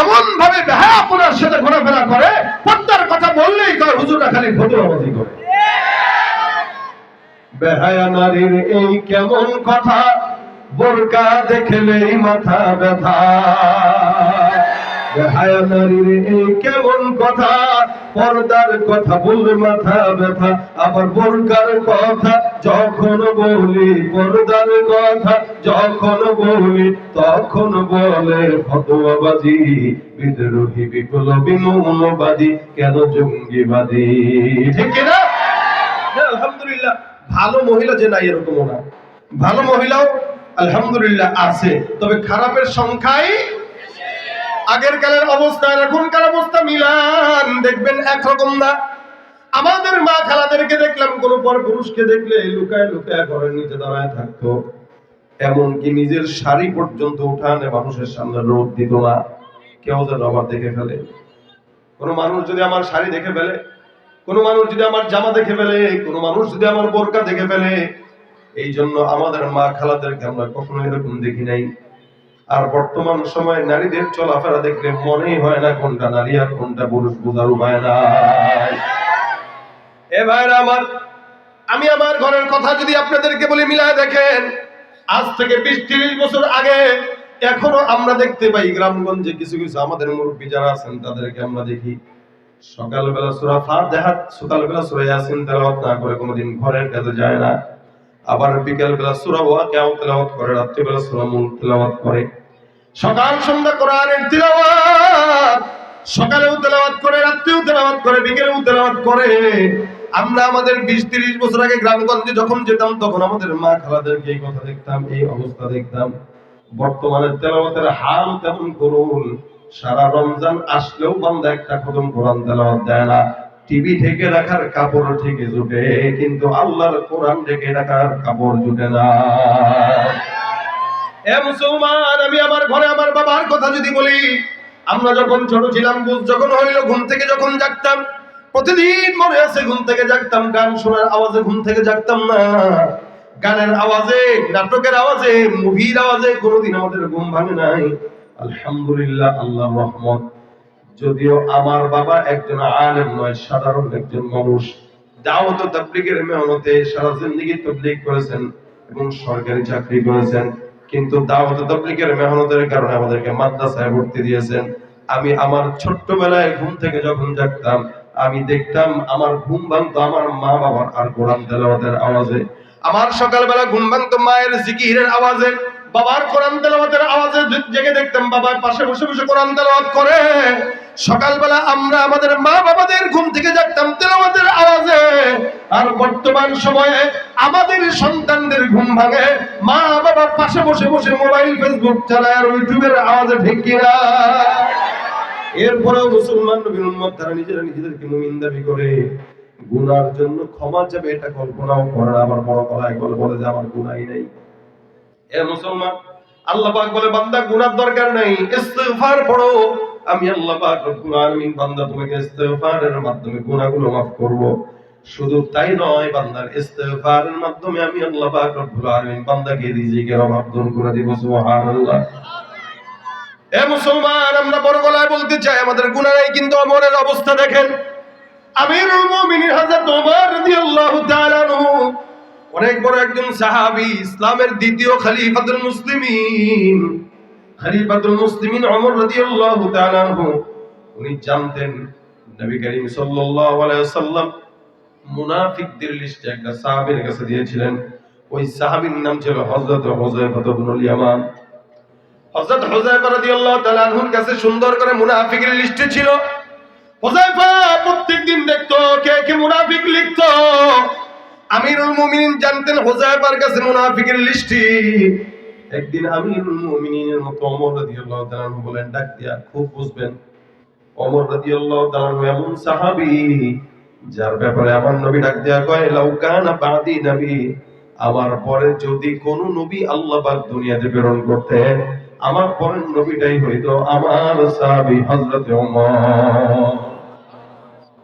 এমন ভাবে বেহায়াপনার সাথে ঘোরাফেরা করে, পর্দার কথা বললেই কয় হুজুরা খালি ফতুয়াবাজি করে। বেহায়া নারীর এই কেমন কথা, বোরকা দেখলেই মাথা ব্যথা। নারীর এই কেমন কথা? পর্দার কথা মাথা ব্যথা আবার বোরকার কথা। যখন বলি পর্দার কথা যখন বলি তখন বলে ফতোয়াবাজি। বিদ্রোহী বিপ্লবী মৌলবাদী কেন জঙ্গিবাদী? ঠিক হ্যাঁ, আলহামদুলিল্লাহ ভালো মহিলা যে নাই এরকম না। ভালো মহিলাও আলহামদুলিল্লাহ আছে। তবে খারাপের সংখ্যাই আগের কালের অবস্থা আর এখনকার অবস্থা মিলান। দেখবেন একরকম না। আমাদের মা খালাদেরকে দেখলাম, কোন পর পুরুষকে দেখলে লুকায় লুকায় ঘরের নিচে দাঁড়ায় থাকতো। এমনকি নিজের শাড়ি পর্যন্ত উঠানে মানুষের সামনে রোদ দিত না। কেউ যেন আবার দেখে ফেলে। কোন মানুষ যদি আমার শাড়ি দেখে ফেলে, কোন মানুষ যদি আমার জামা দেখে ফেলে, কোন মানুষ যদি আমার বোরকা দেখে ফেলে, এই জন্য আমাদের মা খালাদেরকে আমরা কখনো এরকম দেখি নাই। আর বর্তমান সময়ে নারীদের চলাফেরা দেখলে মনেই হয় না কোনটা নারী আর কোনটা পুরুষ, বোঝার উপায় নাই। এ ভাইরা আমার, আমি আমার ঘরের কথা যদি আপনাদেরকে বলি, মিলায় দেখেন, আজ থেকে বিশ তিরিশ বছর আগে এখনও আমরা দেখতে পাই গ্রামগঞ্জে কিছু কিছু আমাদের মুরব্বী যারা আছেন, তাদেরকে আমরা দেখি। সকালবেলা সুরা ফাতিহা, সকালবেলা সুরা ইয়াসিন তেলাওয়াত না করে কোনোদিন ঘরের কাছে যায় না। আবার বিকেল বেলা সুরা ওয়াকিয়া তেলাওয়াত করে, রাত্রি বেলা সুরা মুলক তেলাওয়াত করে। সকাল সন্ধ্যা কোরআনের তিলাওয়াত, সকালেও তেলাওয়াত করে, রাত্রেও তেলাওয়াত করে, বিকেলেও তেলাওয়াত করে। আমরা আমাদের বিশ তিরিশ বছর আগে গ্রামগঞ্জে যখন যেতাম, তখন আমাদের মা খালাদেরকে এই কথা দেখতাম, এই অবস্থা দেখতাম। বর্তমানে তেলাওয়াতের হাল তেমন করুন, সারা রমজান আসলেও বান্দা একটা খতম কোরআন তেলাওয়াত দেয় না। টিভি ঢেকে রাখার কাপড় থেকে জুটে, কিন্তু আল্লাহর কোরআন ঢেকে রাখার কাপড় জুটে না। এ মুসলমান, আমি আমার ঘরে আমার বাবার কথা যদি বলি, আমরা যখন ছোট ছিলাম, বুঝ যখন হইল, ঘুম থেকে যখন জাগতাম, প্রতিদিন মনে আছে ঘুম থেকে জাগতাম, গান শোনার আওয়াজে ঘুম থেকে জাগতাম না। গানের আওয়াজে, নাটকের আওয়াজে, মুভির আওয়াজে কোনোদিন আমাদের ঘুম ভাঙে নাই। আলহামদুলিল্লাহ আল্লাহ রহমত। যদিও আমার বাবা একজন আলেম নয়, সাধারণ একজন মানুষ। দাওয়াত তাবলীগের মেহনতে সারা জিন্দেগি তাবলীগ করেছেন এবং সরকারি চাকরি করেছেন। কিন্তু দাওয়াত তাবলীগের মেহনতের কারণে আমাদেরকে মাদ্রাসায় ভর্তি দিয়েছেন। আমি আমার ছোট্টবেলায় ঘুম থেকে যখন জাগতাম, আমি দেখতাম আমার ঘুম ভাঙতো আমার মা বাবার আর কোরআন তেলাওয়াতের আওয়াজে। আমার সকালবেলা ঘুম ভাঙতো মায়ের জিকিরের আওয়াজে। বাবার কোরআন তেলাওয়াতের আওয়াজে জেগে দেখতাম বাবার পাশে বসে বসে কোরআন তেলাওয়াত করে। সকালবেলা আমরা আমাদের মা বাবাদের ঘুম থেকে জাগতাম তেলাওয়াতের আওয়াজে। আর বর্তমান সময়ে আমাদের সন্তানদের ঘুম ভাঙে। মা বাবার পাশে বসে বসে মোবাইল, ফেসবুক চালায় আর ইউটিউবের আওয়াজে ঠিক কিনা। এরপরেও মুসলমান নবীর উম্মত, তারা নিজেরা নিজেদেরকে মুমিন দাবি করে। গুনার জন্য ক্ষমা যাবে এটা কল্পনাও করে না, আবার বড় গলায় বলে যে আমার গুনাই নাই। এ মুসলমান, আল্লাহ পাক বলে, বান্দা গুনার দরকার নাই, ইস্তিগফার পড়ো। আমি আল্লাহ পাক রব্বুল আলামিন বান্দা তোমাকে ইস্তিগফারের মাধ্যমে গুনাহগুলো মাফ করব। শুধু তাই নয়, বান্দার ইস্তিগফারের মাধ্যমে আমি আল্লাহ পাক রব্বুল আলামিন বান্দাকে রিজিকের অভাব দূর করে দিব, সুবহানাল্লাহ। এ মুসলমান, আমরা বড় গলায় বলতে চাই, আমাদের গুনাহ নাই কিন্তু আমলের অবস্থা দেখেন। আমিরুল মুমিনিন হযরত ওমর রাদিয়াল্লাহু তাআলা আনহু অনেক বড় একজন সাহাবী ইসলামের দ্বিতীয় খলিফাতুল মুসলিমিন। খলিফাতুল মুসলিমিন ওমর রাদিয়াল্লাহু তাআলা উনি জানতেন, নবী করিম সাল্লাল্লাহু আলাইহি ওয়াসাল্লাম মুনাফিকদের একটা সাহাবীর কাছে দিয়েছিলেন। ওই সাহাবীর নাম ছিল হযরত হুযায়ফা ইবনুল ইয়ামান হযরত হুযায়ফা রাদিয়াল্লাহু তাআলা আনহুর কাছে সুন্দর করে মুনাফিকের লিস্টে ছিল। হুযায়ফা প্রত্যেকদিন দেখতো কে কে মুনাফিক লিখতো। আমিরুল মুমিনিন জানতেন হুযায়ফার কাছে মুনাফিকের লিস্টটি একদিন আমিরুল মুমিনিনের মতো ওমর রাদিয়াল্লাহু তাআলা বলেন, ডাক দিয়া, খুব বুঝবেন, ওমর রাদিয়াল্লাহু তাআলা এমন সাহাবী যার ব্যাপারে আমার নবী ডাক দিয়া কয়, লাউ বাদি নবী, আমার পরে যদি কোন নবী আল্লাহ পাক দুনিয়াতে প্রেরণ করতে আমার পরের নবীটাই হইতো আমার সাহাবী হযরত ওমর।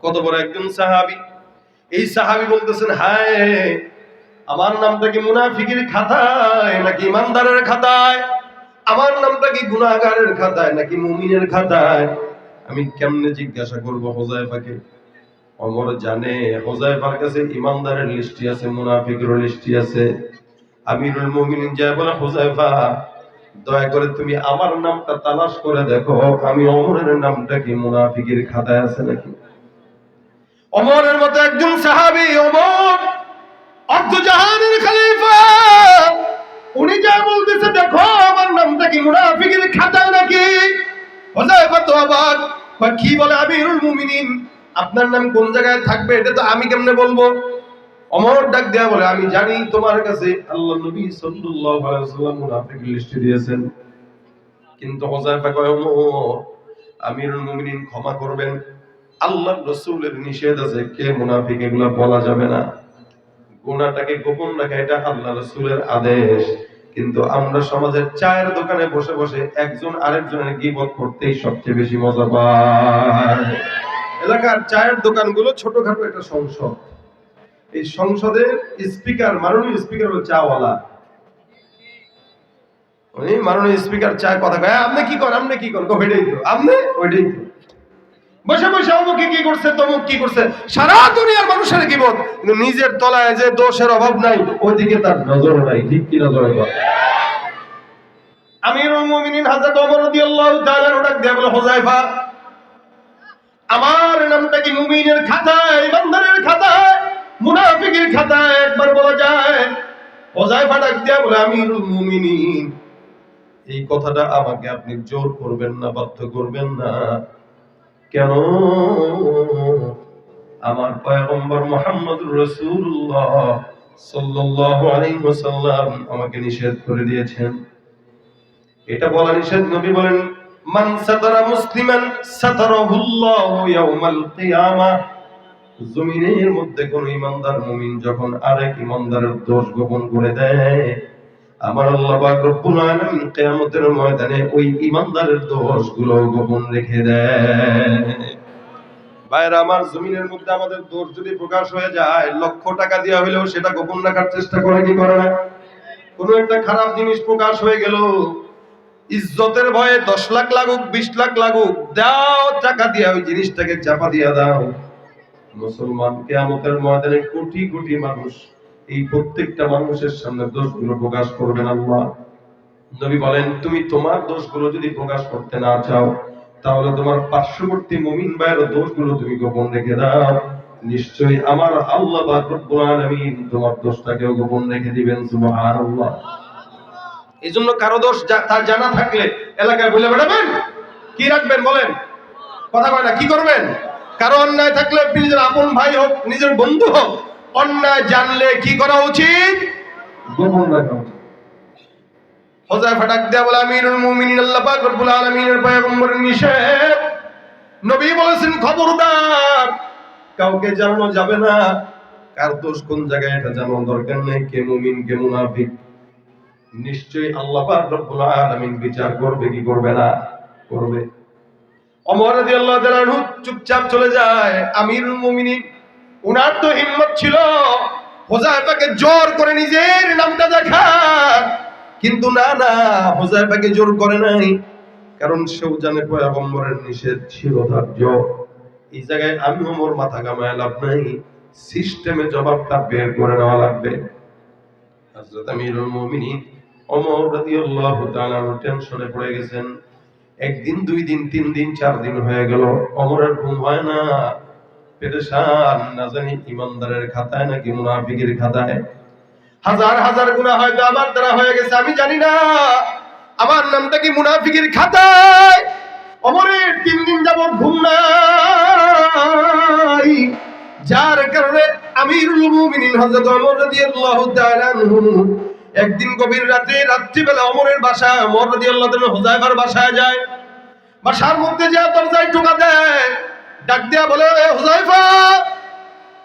কত বড় একজন সাহাবী। এই সাহাবী বলতেছেন, হায়, আমার নামটা কি মুনাফিকের খাতায় নাকি ইমানদারের খাতায়? আমার নামটা কি গুনাহগারের খাতায় নাকি মুমিনের খাতায়? আমি কেমনে জিজ্ঞাসা করব হোজাইফাকে অমর জানে হোজাইফার কাছে ইমানদারের লিস্টি আছে মুনাফিকের লিস্টি আছে। আমিরুল মুমিনিন যায় বলে হোজাইফা দয়া করে তুমি আমার নামটা তালাশ করে দেখো, আমি অমরের নামটা কি মুনাফিকের খাতায় আছে নাকি? অমরের মতো একজন সাহাবী অমর অর্ধজাহানের খালিফা। উনি যা বলতেছে দেখো আমার নামটা কি মুনাফিকের খাতায় নাকি? হোজাইফা তো কয়, কি বলে আমিরুল মুমিনিন? আপনার নাম কোন জায়গায় থাকবে এটা তো আমি কেমনে বলব? অমর ডাক দেয়া বলে আমি জানি তোমার কাছে আল্লাহ নবী সাল্লাল্লাহু আলাইহি ওয়াসাল্লাম মুনাফিকের লিস্ট দিয়েছেন। কিন্তু হোজাইফা কয় ওমর আমিরুল মুমিনিন ক্ষমা করবেন। আল্লাহর রাসূলের নিষেধ আছে, কে মুনাফিক এগুলো বলা যাবে না। গুণাটাকে গোপন রাখা, এটা আল্লাহ রসুলের আদেশ। কিন্তু আমরা সমাজের চায়ের দোকানে বসে বসে একজন আরেকজনের গিবত করতেই সবচেয়ে বেশি মজা পায় এলাকার চায়ের দোকানগুলো ছোটখাটো একটা সংসদ। এই সংসদের স্পিকার, মাননীয় স্পিকার হলো চাওয়ালা। উনি মাননীয় স্পিকার চায় কথা কয় আপনি কি করেন? আপনি কি করেন? ওইটাই তো। আপনি? ওইটাই তো। বসে বসে অমুকে কি করছে, তমুক কি করছে? সারা দুনিয়ার মানুষের গিবত। কিন্তু নিজের তলায় যে দোষের অভাব নাই, ওইদিকে তার নজর নাই। ঠিক কি নজর আমিরুল মুমিনিন হযরত ওমর রাদিয়াল্লাহু তাআলা বলে আমার নামটা কি মুমিনের খাতায় ইমানদারের খাতায়, মুনাফিকের খাতায় একবার বলা যায়? হোজাইফা ডাক দিয়ে বলে, আমিরুল মুমিনিন, এই কথাটা আমাকে আপনি জোর করবেন না, বাধ্য করবেন না। কেন? আমার পয়গম্বর আলাইহি ওয়াসাল্লাম আমাকে নিষেধ করে দিয়েছেন। এটা বলা নিষেধ, নবী বলেন, মান সাতারা মুসলিমান সাতারাহুল্লাহু ইয়াউমাল জমিনের মধ্যে কোন ইমানদার মুমিন যখন আরেক ইমানদারের দোষ গোপন করে দেয় আমার আল্লাহ পাক রব্বুল আলামিন কিয়ামতের ময়দানে ওই ইমানদারের দোষগুলো গোপন রেখে দেয় ভাইরা আমার জমিনের মধ্যে আমাদের দোষ যদি প্রকাশ হয়ে যায়, লক্ষ টাকা দেওয়া হলেও সেটা গোপন রাখার চেষ্টা করে কি করে না? কোনো একটা খারাপ জিনিস প্রকাশ হয়ে গেল, ইজ্জতের ভয়ে দশ লাখ লাগুক, বিশ লাখ লাগুক, দাও টাকা দিয়া ওই জিনিসটাকে চাপা দিয়া দাও। মুসলমান কেয়ামতের ময়দানে কোটি কোটি মানুষ এই প্রত্যেকটা মানুষের সামনে দোষগুলো প্রকাশ করবেন আল্লাহ। নবী বলেন, তুমি তোমার দোষগুলো যদি প্রকাশ করতে না চাও, তাহলে তোমার পার্শ্ববর্তী মুমিন ভাইয়ের দোষগুলো তুমি গোপন রেখে দাও। নিশ্চয়ই আমার আল্লাহ আলামিন তোমার দোষটাকেও গোপন রেখে দিবেন, সুবহানাল্লাহ। এই জন্য কারও দোষ তার জানা থাকলে এলাকায় বলে বেড়াবেন। কি রাখবেন বলেন? কথা কয় না, কি করবেন? কারও অন্যায় থাকলে, নিজের আপন ভাই হোক, নিজের বন্ধু হোক অন্যায় জানলে কি করা উচিত? গোপন রাখা উচিত। হোজাইফা ডাক দেয়া বলে আমিরুল মুমিনিন আল্লাহ পাক রব্বুল আলামিনের পয়গম্বরের নিষেধ। নবী বলেছেন খবরদার কাউকে জানানো যাবে না। কার দোষ কোন জায়গায় এটা দরকার নেই। কে মুমিন কে মুনাফিক? নিশ্চয়ই আল্লাহ পাক রব্বুল আলামিন বিচার করবে কি করবে না? করবে। ওমর রাদিয়াল্লাহু তাআলা চুপচাপ চলে যায়। আমিরুল মুমিনিন উনার তো ছিল। হোজাইফাকে জোর করে নিজের নামটা দেখার। কিন্তু না না হোজাইফাকে জোর করে নাই। কারণ সেও জানে পয়গম্বরের নিষেধ ছিল ধার্য। এই জায়গায় আমি ওমর মাথা কামায় লাভ নাই। সিস্টেমে জবাবটা বের করে নেওয়া লাগবে। হযরত আমিরুল মুমিনিন ওমর রাদিয়াল্লাহু তাআলা টেনশনে পড়ে গেছেন। একদিন, দুই দিন, তিন দিন, চার দিন হয়ে গেল। অমরের ঘুম হয় না। পেরেশান, না জানি ইমানদারের খাতায় নাকি মুনাফিকের খাতায়। হাজার হাজার গুণা হয়তো আমার দ্বারা হয়ে গেছে, আমি জানি না। আমার নামটা কি মুনাফিকের খাতায়? অমরের তিন দিন যাবত ঘুম নাই। যার কারণে আমিরুল মুমিনিন হযরত ওমর রাদিয়াল্লাহু তাআলা আনহু একদিন গভীর রাতে, রাত্রিবেলা অমরের বাসা অমর রাদিয়াল্লাহু তাআলা হুযায়ফার বাসায় যায়। বাসার মধ্যে যে দরজায় টোকা দেয় ডাক দেয়া বলে, "এ হুযায়ফা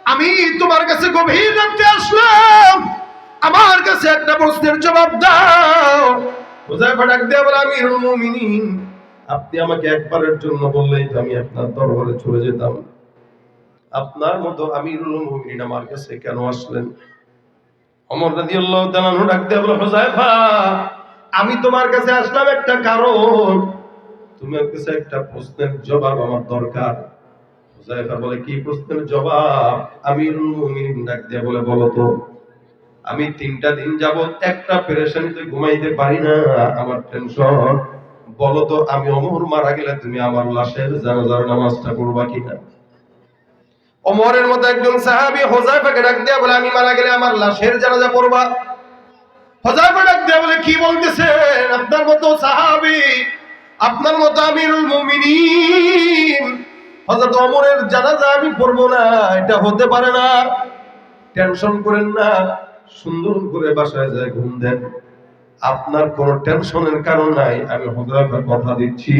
আমি তোমার কাছে গভীর রাতে আসলাম। আমার কাছে একটা প্রশ্নের জবাব দাও। হুযায়ফা ডাক দেয়া বলে, আমিরুল মুমিনিন, আপনি আমাকে একবারের জন্য বললেই তো আমি আপনার দরবারে চলে যেতাম। আপনার মতো আমিরুল মুমিনিন আমার কাছে কেন আসলেন? অমর রাদিয়াল্লাহু তাআলা ডাক দিয়ে বলে হুযায়ফা আমি তোমার কাছে আসলাম একটা কারণ। তোমার কাছে একটা প্রশ্নের জবাব আমার দরকার। হুজাইফা বলে, কি প্রশ্নের জবাব? মুমিনিন ডাক দিয়ে বলে, বলো তো, আমি তিনটা দিন যাবত একটা পেরেশানিতে ঘুমাইতে পারি না, আমার টেনশন। বলো তো, আমি অমর মারা গেলে তুমি আমার লাশের জানাজার নামাজটা করবা কিনা? অমরের মতো একজন সাহাবী হোজাইফাকে ডাক দিয়া বলে, আমি মারা গেলে আমার লাশের জানাজা পড়বা? হোজাইফা ডাক দিয়া বলে, কি বলতেছেন? আপনার মতো সাহাবী, আপনার মতো আমিরুল মুমিনিন হযরত ওমরের জানাজা আমি পড়ব না, এটা হতে পারে না। টেনশন করেন না, সুন্দর করে বাসায় যায়, ঘুম দেন। আপনার কোনো টেনশনের কারণ নাই, আমি হযরতের কথা দিচ্ছি।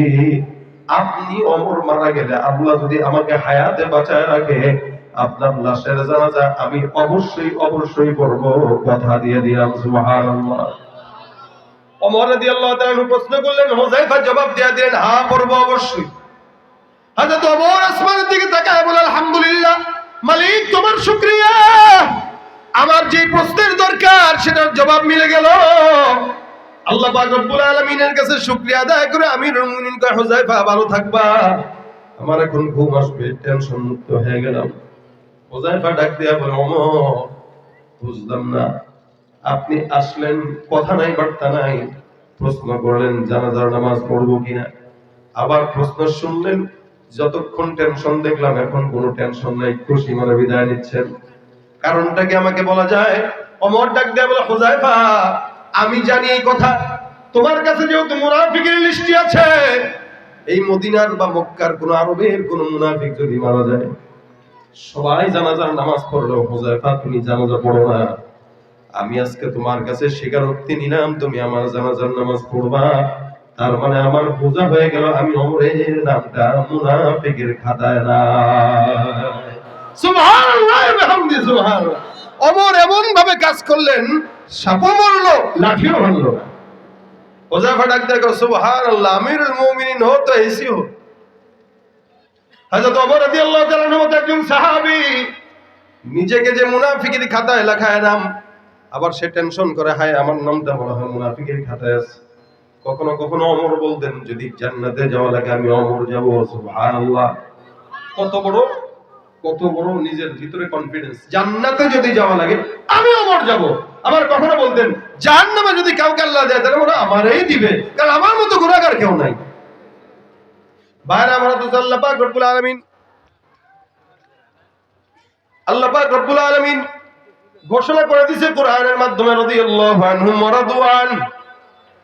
আপনি অমর মারা গেলে আল্লাহ যদি আমাকে হায়াতে বাঁচায় রাখে, আপনার লাশের জানাজা আমি অবশ্যই অবশ্যই করব কথা দিয়ে দিলাম, সুবহানাল্লাহ। ওমর রাদিয়াল্লাহু তাআলা প্রশ্ন করলেন হুযায়ফা জবাব দিয়ে দিলেন হ্যাঁ করব অবশ্যই। হযরত ওমর আসমানের দিকে তাকায় বলে, আলহামদুলিল্লাহ, মালিক, তোমার শুকরিয়া। আমার যে প্রশ্নের দরকার, সেটার জবাব মিলে গেল। আল্লাহ পাক রব্বুল আলামিনের কাছে শুকরিয়া আদায় করে আমিরুল মুমিনিন হুযায়ফা ভালো থাকবা। আমার এখন ঘুম আসবে, টেনশন মুক্ত হয়ে গেলাম। হুযায়ফা ডাক দিয়া বলে, ওমর, বুঝলাম না। আপনি আসলেন, কথা নাই, বার্তা নাই। প্রশ্ন করলেন, জানাজার নামাজ পড়ব কিনা? আবার প্রশ্ন শুনলেন যতক্ষণ টেনশন দেখলাম, এখন কোনো টেনশন নাই, খুশি, মনে বিদায় নিচ্ছেন। কারণটা কি আমাকে বলা যায়? অমর ডাক দেয়া বলে হোজাইফা আমি জানি এই কথা। তোমার কাছে যেহেতু মুনাফিকের লিস্টি আছে, এই মদিনার বা মক্কার কোন আরবের কোন মুনাফিক যদি মারা যায়, সবাই জানাজার নামাজ পড়লেও হোজাইফা তুমি জানাজা পড়ো না। আমি আজকে তোমার কাছে স্বীকারোক্তি নিলাম, তুমি আমার জানাজার নামাজ পড়বা। তার মানে আমার বোঝা হয়ে গেল আমি অমরের নামটা মুনাফিকের খাতায় না অমর এমন ভাবে কাজ করলেন, সাপও মরলো, লাঠিও ভাঙলো না। ওজাফা ডাক দেখো সুবহানাল্লাহ, আমিরুল মুমিনিন হো তো এসি হো হযরত ওমর রাদিয়াল্লাহু তাআলা মতো একজন সাহাবী, নিজেকে যে মুনাফিকের খাতায় লেখায় নাম, আবার সে টেনশন করে, হায়, আমার নামটা মনে হয় মুনাফিকের খাতায় আছে। কখনো কখনো অমর বলতেন, যদি জান্নাতে যাওয়া লাগে আমি অমর যাব, সুবহানাল্লাহ। কত বড় কত বড় নিজের ভিতরে কনফিডেন্স জান্নাতে যদি যাওয়া লাগে, আমি অমর যাব। আবার কখনো বলতেন, জাহান্নামে যদি কাউকে আল্লাহ দেয়, তাহলে ওরা আমারই দিবে। কারণ আমার মতো গুণাগার কেউ নাই। বাইরে আমার তো আল্লাহ পাক রব্বুল আলামিন, আল্লাহ পাক রব্বুল আলামিন ঘোষণা করে দিছে কোরআনের মাধ্যমে, রাদিয়াল্লাহু আনহুম ওয়া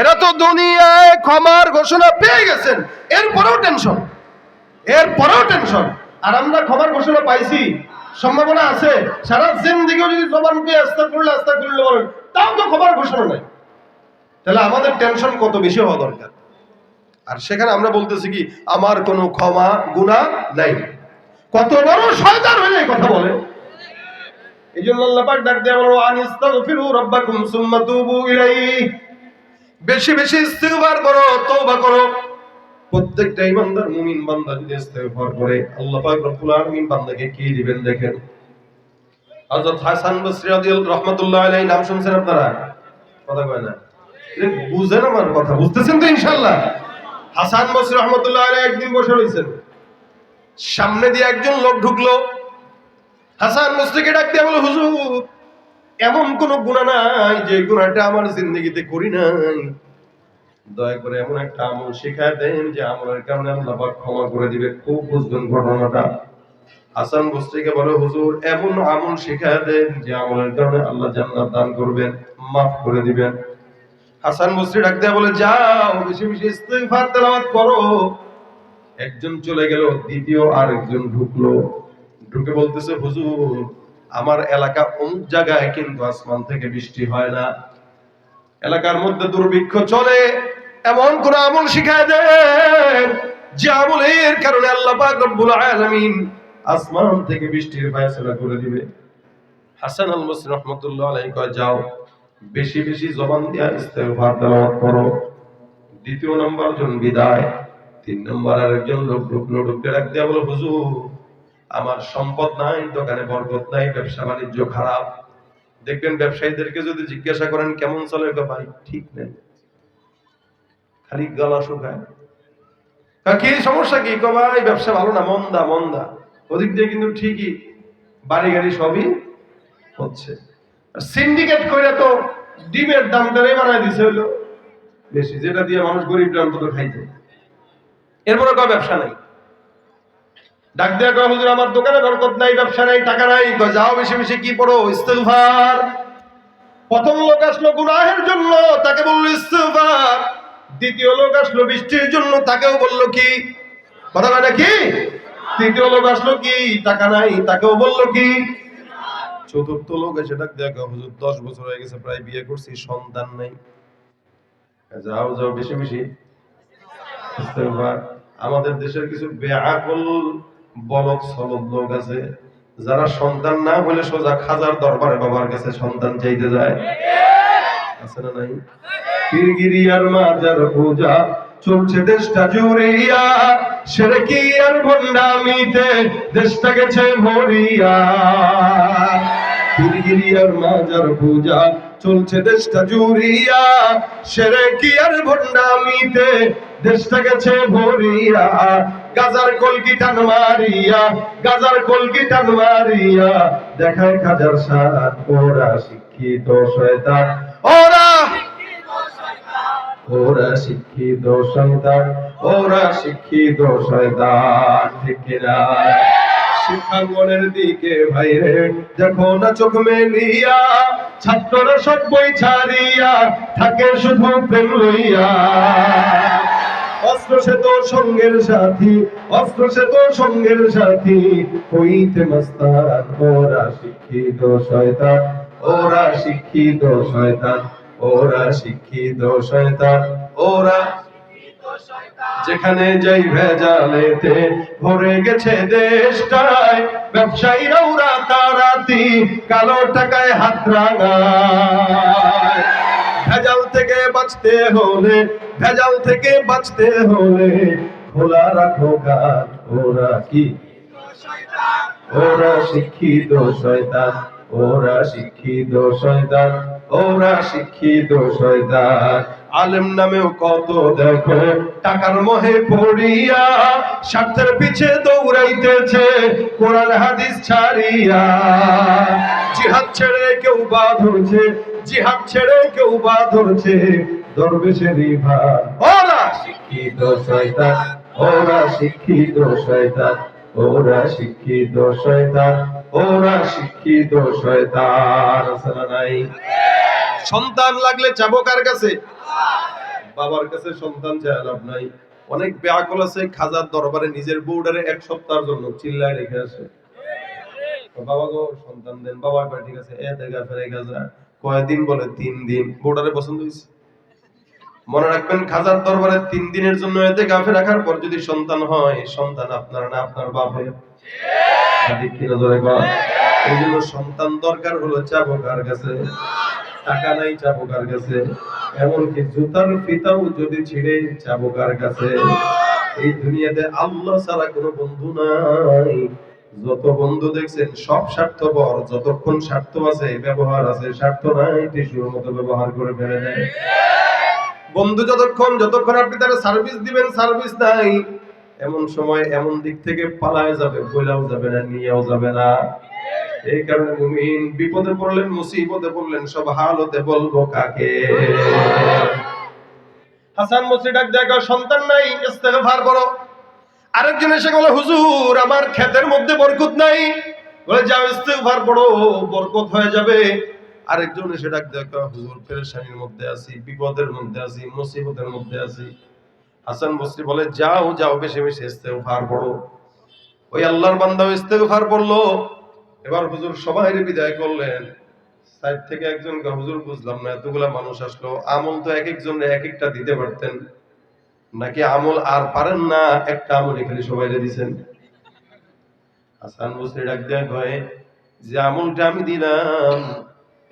এরা তো দুনিয়ায় ক্ষমার ঘোষণা পেয়ে গেছেন। এরপরেও টেনশন এরপরেও টেনশন আর আমরা ক্ষমার ঘোষণা পাইছি। সম্ভাবনা আছে। সারা জিন্দিগিও যদি সবার মুখে আস্তা করলে আস্তা করলে বলেন, তাও তো ক্ষমার ঘোষণা নাই। তাহলে আমাদের টেনশন কত বেশি হওয়া দরকার? আর সেখানে আমরা বলতেছি কি, আমার কোনো ক্ষমা, গুণা নাই। কত বড় শয়তান হয়ে এই কথা বলে। এই জন্য আল্লাহ পাক ডাক দেয়া বলো আনিস্তাগফিরু রাব্বাকুম সুম্মা তুবু ইলাইহি। বেশি বেশি ইস্তেগফার করো, তওবা করো। প্রত্যেকটা ইমানদার মুমিন বান্দা যদি ইস্তেগফার করে, আল্লাহ পাক রব্বুল আলামিন বান্দাকে কি দিবেন দেখেন? হযরত হাসান বসরি রাদিয়াল্লাহু রাহমাতুল্লাহ আলাইহি, নাম শুনছেন আপনারা? কথা কয় না। বুঝেন আমার কথা, বুঝতেছেন তো ইনশাআল্লাহ? হাসান বসরি রহমতুল্লাহ আলাইহি একদিন বসে রয়েছেন সামনে দিয়ে একজন লোক ঢুকলো। হাসান মুস্তিকে ডাক দিয়ে বলে, হুজুর এমন কোন গুণা নাই যে গুণাটা আমার জিন্দগিতে করি নাই। দয়া করে এমন একটা আমল শেখায় দেন যে আমলের কারণে আল্লাহ পাক ক্ষমা করে দিবে। খুব বুঝবেন ঘটনাটা। হাসান বস্তিকে বলে, হুজুর, এমন আমল শেখায় দেন যে আমলের কারণে আল্লাহ জান্নাত দান করবেন, মাফ করে দিবেন। হাসান বস্রি ডাক দেয়া বলে, যাও, বেশি বেশি ইস্তিগফার করো। একজন চলে গেল, দ্বিতীয় আর একজন ঢুকলো। ঢুকে বলতেছে, হুজুর আমার এলাকা অমুক জায়গায় কিন্তু আসমান থেকে বৃষ্টি হয় না। এলাকার মধ্যে দুর্ভিক্ষ চলে, এমন কোন আমল শিখায় দেন যে আমলের কারণে আল্লাহ পাক রব্বুল আলামিন আসমান থেকে বৃষ্টির ফয়সালা করে দিবে। হাসান আল বসরি রহমতুল্লাহ আলাইহি কয়, যাও, বেশি বেশি জবান দিয়া ইস্তেগফার তেলাওয়াত করো। দ্বিতীয় নম্বর জন বিদায়, তিন নম্বর আরেকজন লোক ঢুকলো ঢুকতে রাখ দিয়া বলো, হুজুর আমার সম্পদ নাই, দোকানে বরকত নাই, ব্যবসা বাণিজ্য খারাপ। দেখবেন ব্যবসায়ীদেরকে যদি জিজ্ঞাসা করেন, কেমন চলে ভাই? ঠিক নেই। খালি গলা শুকায়। কি, সমস্যা কি? ভাই, ব্যবসা ভালো না, মন্দা মন্দা। ওদিক দিয়ে কিন্তু ঠিকই বাড়ি গাড়ি সবই হচ্ছে। সিন্ডিকেট করে তো ডিমের দামটারে বানায় দিছে হইল। বেশি, যেটা দিয়ে মানুষ গরিব অন্তত খাইতে। এরপরে কয়, ব্যবসা নাই। ডাক দেয়া কয়, হুজুর, আমার দোকানে বরকত নাই, ব্যবসা নাই, টাকা নাই। যাও বেশি বেশি, কি পড়ো? ইস্তেগফার। প্রথম লোক আসলো গুনাহের জন্য, তাকে বলল, ইস্তেগফার। দ্বিতীয় লোক আসলো বৃষ্টির জন্য, তাকেও বলল, কি? কথা হয় নাকি তৃতীয় লোক আসলো, কি? টাকা নাই, তাকেও বলল, কি? চতুর্থ লোক এসে ডাক কয়, হুজুর, দশ বছর হয়ে গেছে, প্রায় বিয়ে করছি, সন্তান নাই। যাও যাও, বেশি বেশি। আমাদের দেশের কিছু বেআকল বলদ সলদ লোক আছে। যারা সন্তান না বলে সোজা খাজার দরবারে বাবার কাছে সন্তান চাইতে যায়। আছে না নাই? পীরগিরিয়ার মাজার পূজা, চলছে দেশটা জুড়িয়া। সেরে কি আর ভণ্ডামিতে দেশটা গেছে ভরিয়া। পীরগিরিয়ার মাজার পূজা চলছে দেশটা জুড়িয়া। সেরে কি আর ভণ্ডামিতে দেশটা গেছে ভরিয়া। গাজার কলকি টান মারিয়া, গাজার কলকি টান মারিয়া। দেখায় খাজার সার ওরা শিক্ষিত শয়তান। ওরা ওরা শিক্ষিত শয়তান। ওরা শিক্ষিত শয়তান, ঠিক কিনা? শিক্ষাঙ্গনের দিকে ভাইরে দেখো না চোখ মেলিয়া ছাত্ররা সব বই ছাড়িয়া থাকে শুধু প্রেম লইয়া। অস্ত্র সে তো সঙ্গের সাথী, অস্ত্র সে তো সঙ্গের সাথী, হইতে মস্তান, ওরা শিক্ষিত শয়তান, ওরা শিক্ষিত শয়তান, ওরা শিক্ষিত শয়তান, ওরা যেখানে যাই ভেজালেতে ভরে গেছে দেশটায়, ব্যবসায়ীরাও রাতারাতি কালো টাকায় হাত ভেজাল থেকে বাঁচতে হলে, ভেজাল থেকে বাঁচতে হলে খোলা রাখো কান ওরা কি? ওরা শিক্ষিত শয়তান, ওরা শিক্ষিত শয়তান, ওরা শিক্ষিত শয়তান। আলেম নামেও কত দেখো, টাকার মোহে পড়িয়া, স্বার্থের পিছে দৌড়াইতেছে, কোরআন হাদিস ছাড়িয়া। জিহাদ ছেড়ে কেউ বা ধরছে, জিহাদ ছেড়ে কেউ বা ধরছে দরবেশেরই ভার ওরা শিক্ষিত শয়তান, ওরা শিক্ষিত শয়তান। ওরা শিক্ষিত শয়তান, ওরা শিক্ষিত শয়তান নাই। সন্তান লাগলে চাবো কার কাছে? বাবার কাছে সন্তান চায় লাভ নাই। অনেক ব্যাকল আছে, খাজার দরবারে নিজের বউডারে এক সপ্তাহের জন্য চিল্লায় রেখে আসে। বাবা গো, সন্তান দেন। বাবা ঠিক আছে, এ দেখা ফেরে গাজা। কয়দিন বলে তিন দিন। বউডারে পছন্দ হয়েছে। মনে রাখবেন, খাজার দরবারে তিন দিনের জন্য এতে গাফে রাখার পর যদি সন্তান হয়, সন্তান আপনার না, আপনার এই জন্য সন্তান দরকার হলো চাবো কার কাছে টাকা নাই চাবো কার কাছে এমনকি জুতার যদি চাবো কার কাছে এই দুনিয়াতে আল্লাহ ছাড়া কোনো বন্ধু নাই। যত বন্ধু দেখছেন, সব স্বার্থপর, যতক্ষণ স্বার্থ আছে, ব্যবহার আছে, স্বার্থ নাই, টিস্যুর মতো ব্যবহার করে ফেলে দেয় বন্ধু যতক্ষণ যতক্ষণ আপনি তারা সার্ভিস দিবেন সার্ভিস নাই, এমন সময় এমন দিক থেকে পালায় যাবে বইলাও যাবে না, নিয়েও যাবে না। এই কারণে মুমিন বিপদে পড়লেন, মুসিবতে পড়লেন, সব হালতে বলব কাকে? হাসান মুসি ডাক দেখা সন্তান নাই, ইস্তেগফার করো। আরেকজন এসে বলে, হুজুর, আমার ক্ষেতের মধ্যে বরকত নাই। বলে, যাও, ইস্তেগফার পড়ো বরকত হয়ে যাবে। আরেকজন এসে ডাক দেখা হুজুর পেরেশানির মধ্যে আছি, বিপদের মধ্যে আছি, মুসিবতের মধ্যে আছি। হাসান বসরি বলে, যাও যাও, বেশি বেশি, ইস্তেগফার পড়ো। ওই আল্লাহর বান্দা ইস্তেগফার পড়ল। এবার হুজুর সবাই বিদায় করলেন। সাইড থেকে একজন হুজুর, বুঝলাম না, এতগুলা মানুষ আসলো, আমল তো এক একজন এক একটা দিতে পারতেন। নাকি আমল আর পারেন না, একটা আমল এখানে সবাই দিছেন? হাসান বসে ডাক দেয়া কয়, যে আমলটা আমি দিলাম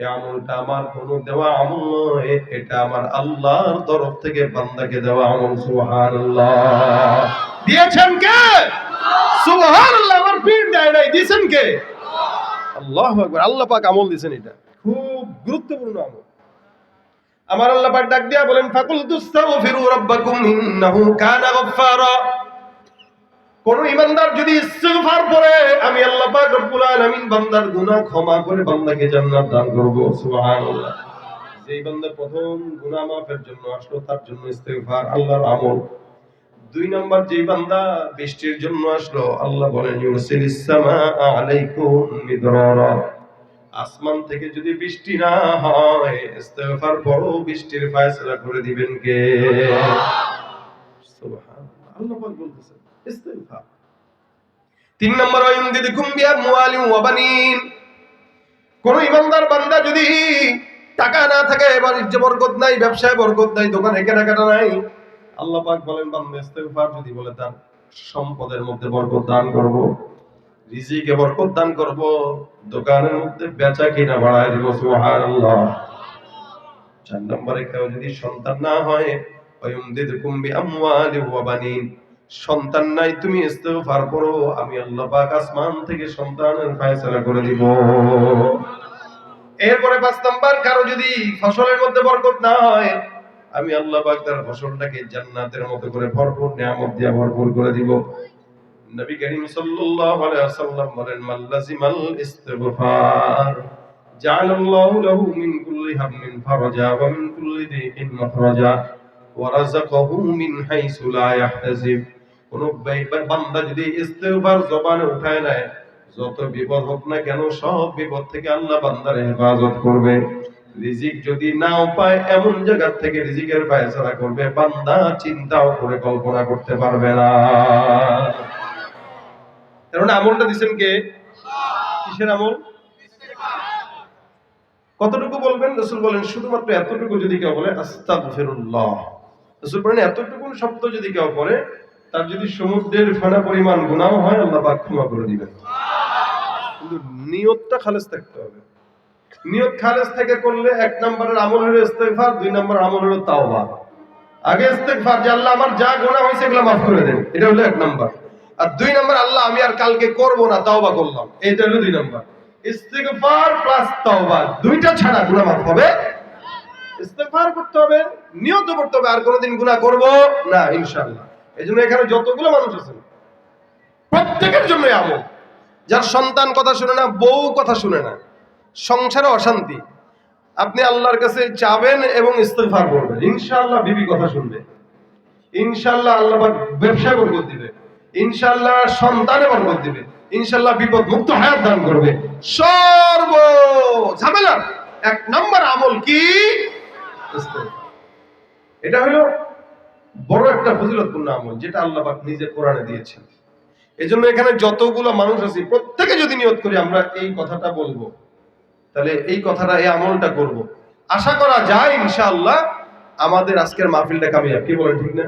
আমলটা আমার কোন দেওয়া আমল নয়, এটা আমার আল্লাহর তরফ থেকে বান্দাকে দেওয়া আমল, সুবহানাল্লাহ। দিয়েছেন কে? সুবহানাল্লাহ, আমার দেয় নাই, দিয়েছেন কে? আল্লাহু আল্লাহ পাক আমল দিয়েছেন এটা। খুব গুরুত্বপূর্ণ আমল। আমার আল্লাহ পাক ডাক দিয়া বলেন ফাকুল তুস্তাগফিরু রাব্বাকুম ইন্নাহু কানা গফফারা। কোন ইমানদার যদি ইস্তিগফার পড়ে আমি আল্লাহ পাক রব্বুল আলামিন বান্দার গুনাহ ক্ষমা করে বান্দাকে জান্নাত দান করব, সুবহানাল্লাহ। যেই বান্দা প্রথম গুনাহ মাফের জন্য আসলো, তার জন্য ইস্তিগফার, আল্লাহর আমল। দুই নম্বর, যেই বান্দা বৃষ্টির জন্য আসলো, আল্লাহ বলেন ইউরসিলিস সামা আলাইকুম মিদরারা। আসমান থেকে যদি বৃষ্টি না হয়, ইস্তেগফার পড়ো বৃষ্টির ফয়সালা করে দিবেন কে? সুবহানাল্লাহ। আল্লাহ পাক বলতেছেন ইস্তেগফার। তিন নম্বর ওয়ায়ুমদিদুকুম ওয়া বানিন। কোন ইমানদার বান্দা যদি টাকা না থাকে, বাণিজ্য বরকত নাই, ব্যবসায় বরকত নাই, দোকানে কেনাকাটা নাই, আল্লাহ পাক বলেন, বান্দা ইস্তেগফার যদি বলে তার সম্পদের মধ্যে বরকত দান করব, রিজিকে বরকত দান করব, দোকানের মধ্যে বেচা কিনা বাড়ায় দিব, সুবহানাল্লাহ। চার নম্বরে কেউ যদি সন্তান না হয় ওয়ায়ুমদিদুকুম বিআমওয়ালিন ওয়া বানিন। সন্তান নাই, তুমি ইস্তেগফার করো, আমি আল্লাহ পাক আসমান থেকে সন্তানের ফায়সালা করে দিব। এরপরে পাঁচ নাম্বার, কারও যদি ফসলের মধ্যে বরকত না হয়, আমি আল্লাহ পাক তার ফসলটাকে জান্নাতের মতো করে ভরপুর নিয়ামত দিয়ে ভরপুর করে দিব। নবী করিম সাল্লাল্লাহু আলাইহি ওয়াসাল্লাম বলেন মাল্লাজিমাল ইস্তিগফার জাআলাল্লাহু লাহু মিন কুল্লি হাম্মিন ফারাজা ওয়া মিন কুল্লি দীহিন মাখরাজা ওয়া রাযাকাহু মিন হাইসু লা ইয়াহতাসিব কোন বান্দা যদি ইস্তেগফার জবানে উঠায় নেয়, যত বিপদ হোক না কেন, সব বিপদ থেকে আল্লাহ বান্দার হেফাজত করবে। রিজিক যদি নাও পায়, এমন থেকে রিজিকের ফায়সালা করবে, বান্দা চিন্তাও করে কল্পনা করতে পারবে না। কারণ আমলটা দিছেন কে? কিসের আমল? কতটুকু বলবেন? রসুল বলেন, শুধুমাত্র এতটুকু যদি কেউ বলে, আস্তাগফিরুল্লাহ। রসুল বলেন এতটুকু শব্দ যদি কেউ করে তার যদি সমুদ্রের ফেনা পরিমাণ গুনাহ হয়, আল্লাহ পাক ক্ষমা করে দিবেন। কিন্তু নিয়তটা খালেস থাকতে হবে। নিয়ত খালেস থেকে করলে এক নম্বরের আমল হলো দুই নম্বর আমল হলো তাওবা। আগে ইস্তেগফার যে আল্লাহ আমার যা গুনাহ হয়েছে এগুলো মাফ করে দেন, এটা হলো এক নম্বর। আর দুই নম্বর, আল্লাহ আমি আর কালকে করব না, তাওবা করলাম। এটা হলো দুই নম্বর। প্লাস তাওবা, দুইটা ছাড়া গুনাহ মাফ হবে। ইস্তেগফার করতে হবে নিয়ত করতে হবে, আর কোনোদিন গুনাহ করব না, ইনশাআল্লাহ। এজন্য এখানে যতগুলো মানুষ আছেন প্রত্যেকের জন্য আমল। যার সন্তান কথা শুনে না, বউ কথা শুনে না, সংসারে অশান্তি। আপনি আল্লাহর কাছে চাবেন এবং ইস্তেগফার করবেন। ইনশাআল্লাহ বিবি কথা শুনবে। ইনশাআল্লাহ আল্লাহ ব্যবসায় বরকত দিবে। ইনশাআল্লাহ সন্তানে বরকত দিবে। ইনশাআল্লাহ বিপদ মুক্ত হায়াত দান করবে। সর্ব ঝামেলা। এক নম্বর আমল কি। এটা হলো বড় একটা ফজিলতপূর্ণ আমল, যেটা আল্লাহ পাক নিজে কোরআনে দিয়েছেন। এজন্য এখানে যতগুলো মানুষ আছে, প্রত্যেকে যদি নিয়ত করি, আমরা এই কথাটা বলব। তাহলে এই কথাটা, এই আমলটা করব। আশা করা যায়, ইনশাআল্লাহ, আমাদের আজকের মাহফিলটা কামিয়াব। কি বলেন, ঠিক না?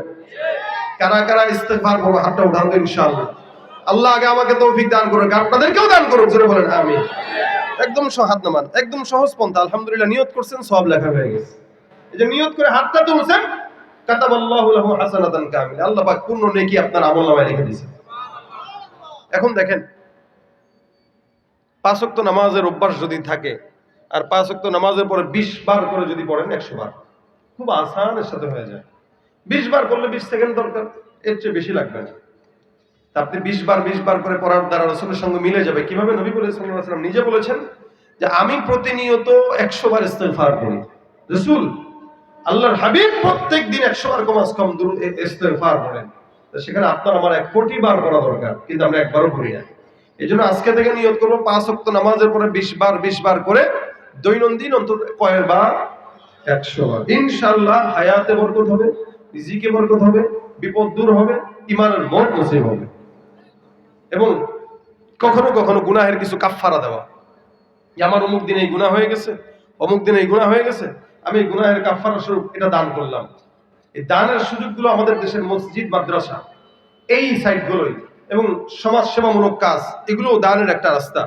কারা কারা ইস্তেগফার করব হাতটা উঠান ইনশাআল্লাহ। আল্লাহ আগে আমাকে তৌফিক দান করুক আপনাদেরকেও দান করুক, জোরে বলেন আমি একদম সহাদ নামান একদম সহজ পন্থা। আলহামদুলিল্লাহ, নিয়ত করছেন, সব লেখা হয়ে গেছে। এই যে নিয়ত করে হাতটা তুলছেন কাতাবাল্লাহু লাহু হাসানাতান কামিলা। আল্লাহ পাক পূর্ণ নেকি আপনার আমলনামায় লিখে দিয়েছেন এখন দেখেন, পাঁচ ওয়াক্ত নামাজের অভ্যাস যদি থাকে, আর পাঁচ ওয়াক্ত নামাজের পরে বিশ বার করে যদি পড়েন, একশো বার, খুব আসানের সাথে হয়ে যায়। বিশ বার করলে বিশ সেকেন্ড দরকার, এর চেয়ে বেশি লাগবে না। আপনি বিশ বার বিশ বার করে পড়ার দ্বারা রসুলের সঙ্গে মিলে যাবে। কীভাবে নবী নিজে বলেছেন যে, আমি প্রতিনিয়ত একশো বার ইস্তেগফার করি। রসুল আল্লাহর হাবিব প্রত্যেক দিন একশো বার কমাস কম দূর ইস্তেগফার করেন সেখানে আপনার আমার এক কোটি বার করা দরকার, কিন্তু আমরা একবারও করি না এই জন্য আজকে থেকে নিয়ত করব, পাঁচ অক্ত নামাজের পরে বিশ বার বিশ বার করে দৈনন্দিন অন্তত কয়েকবার একশো বার। ইনশাল্লাহ হায়াতে বরকত হবে, রিজিকে বরকত হবে, বিপদ দূর হবে ইমানের মন নসিব হবে। এবং কখনো কখনো গুনাহের কিছু কাফফারা দেওয়া। আমার অমুক দিন এই গুনাহ হয়ে গেছে, অমুক দিন এই গুণা হয়ে গেছে আমি গুনাহের কাফারা স্বরূপ এটা দান করলাম। এই দানের সুযোগগুলো আমাদের দেশের মসজিদ, মাদ্রাসা, এই সাইটগুলোই এবং সমাজ সেবামূলক কাজ, এগুলোও দানের একটা রাস্তা।